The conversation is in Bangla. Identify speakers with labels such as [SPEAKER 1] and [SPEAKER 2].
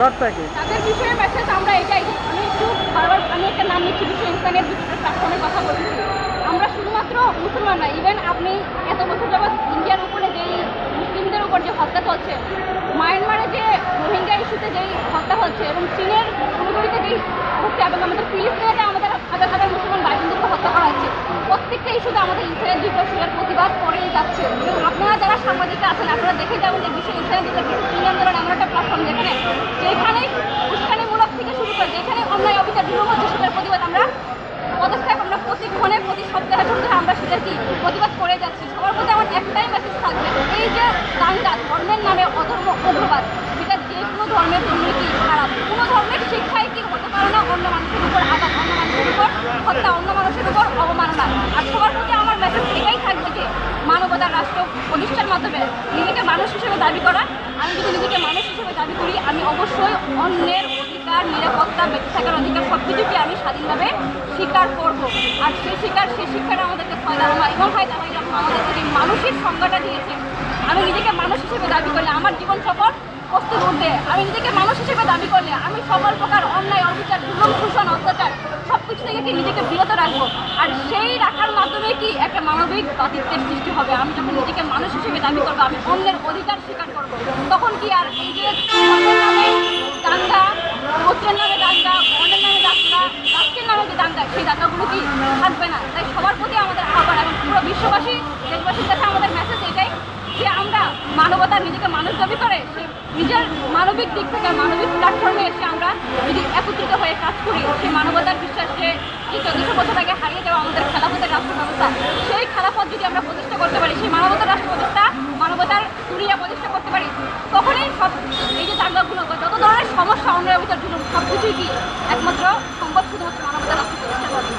[SPEAKER 1] তাদের বিষয়ে মেসেজ আমরা এটাই। আমি একটু বারবার আমি একটা নাম নিচ্ছি বিশ্ব ইনসানের প্ল্যাটফর্মের কথা বলছি। আমরা শুধুমাত্র মুসলমান না ইভেন আপনি এত বছর যাবৎ ইন্ডিয়ার উপরে যেই মুসলিমদের উপর যে হত্যা চলছে, মায়ানমারে যে রোহিঙ্গা ইস্যুতে যেই হত্যা হচ্ছে এবং চীনের অনুগড়িতে যেই হচ্ছে এবং আমাদের ফিলিস্তিনে আমাদের হাজার হাজার মুসলমান ভাই বোনদেরকে হত্যা করা হচ্ছে, প্রত্যেকটা ইস্যুতে আমাদের ইসরায়েল দ্বীপবাসীরা প্রতিবাদ করেই যাচ্ছে। এবং আপনারা যারা সাংবাদিক আছেন, আপনারা দেখে যাবেন যে বিশ্ব ইসরায়েল দ্বীপের কিছু আন্দোলন যেখানে উস্কানিমূলক থেকে শুরু করে যেখানে অন্যায় অবিচার দূর হচ্ছে সেটার প্রতিবাদ আমরা পদক্ষেপ আমরা প্রতিক্ষণে, প্রতি সপ্তাহে সপ্তাহে আমরা সেটা কি প্রতিবাদ করে যাচ্ছি। সবার মধ্যে আমার একটাই মেসেজ থাকবে। এই যে দাঙ্গা, ধর্মের নামে অধর্ম, অগ্রবাদ সেটা যে কোনো ধর্মের জন্য কি খারাপ। কোনো ধর্মের শিক্ষাই কি হতে পারে না অন্য মানুষের উপর আঘাত, অন্য মানুষের উপর হত্যা, অন্য মানুষের উপর অবমাননা আর সবার প্রতি আমার মেসেজ এটাই থাকবে যে মানবতার রাষ্ট্র মাধ্যমে নিজেকে মানুষ হিসেবে দাবি করা, আমি যদি নিজেকে মানুষ হিসেবে দাবি করি, আমি অবশ্যই অন্যের অধিকার, নিরাপত্তা, বেঁচে থাকার অধিকার সব কিছুকে আমি স্বাধীনভাবে স্বীকার করব। আর সেই স্বীকার সেই শিক্ষাটা আমাদেরকে ফয়দারমা এবং হয় যখন আমাদেরকে মানসিক সংজ্ঞাটা দিয়েছে, আমি নিজেকে মানুষ হিসেবে দাবি করলে আমার জীবন সফর প্রস্তুত উঠবে আমি নিজেকে মানুষ হিসেবে দাবি করলে আমি সকল প্রকার অন্যায় অবিচার দুর্লভ শোষণ অত্যাচার সব কিছু থেকে নিজেকে বিরত রাখব। আর সেই রাখার মাধ্যমে কি একটা মানবিক বাতিত্বের সৃষ্টি হবে? আমি যখন নিজেকে মানুষ হিসেবে দাবি করব, আমি অন্যের অধিকার স্বীকার করব, তখন কি আর এই যে দাঙ্গা গোত্রের নামে দাঙ্গা বর্ণের নামে দাঙ্গা রাষ্ট্রের নামে যে দাঙ্গা, সেই দাঙ্গাগুলো কি থাকবে না? তাই সবার প্রতি আমাদের আহ্বান এবং পুরো বিশ্ববাসী, দেশবাসীর কাছে আমাদের মেসেজ এটাই যে আমরা মানবতা নিজেকে মানুষ দাবি করে, সে নিজের মানবিক দিক থেকে, মানবিক প্ল্যাটফর্মে এসে আমরা যদি একত্রিত হয়ে কাজ করি সেই মানবতার বিশ্বাসে যে চোদ্দশো বছর আগে হারিয়ে যাওয়া আমাদের খেলাফতের রাষ্ট্র ব্যবস্থা সেই খেলাফত যদি আমরা প্রতিষ্ঠা করতে পারি, সেই মানবতার রাষ্ট্র প্রতিষ্ঠা মানবতার তুলিয়া প্রতিষ্ঠা করতে পারি, তখনই সব এই যে দাঙ্গাগুলো যত ধরনের সমস্যা অন্য ভিতর জুলুম সব কিছুই কি একমাত্র সম্ভব শুধুমাত্র মানবতার রাষ্ট্র প্রতিষ্ঠা করবে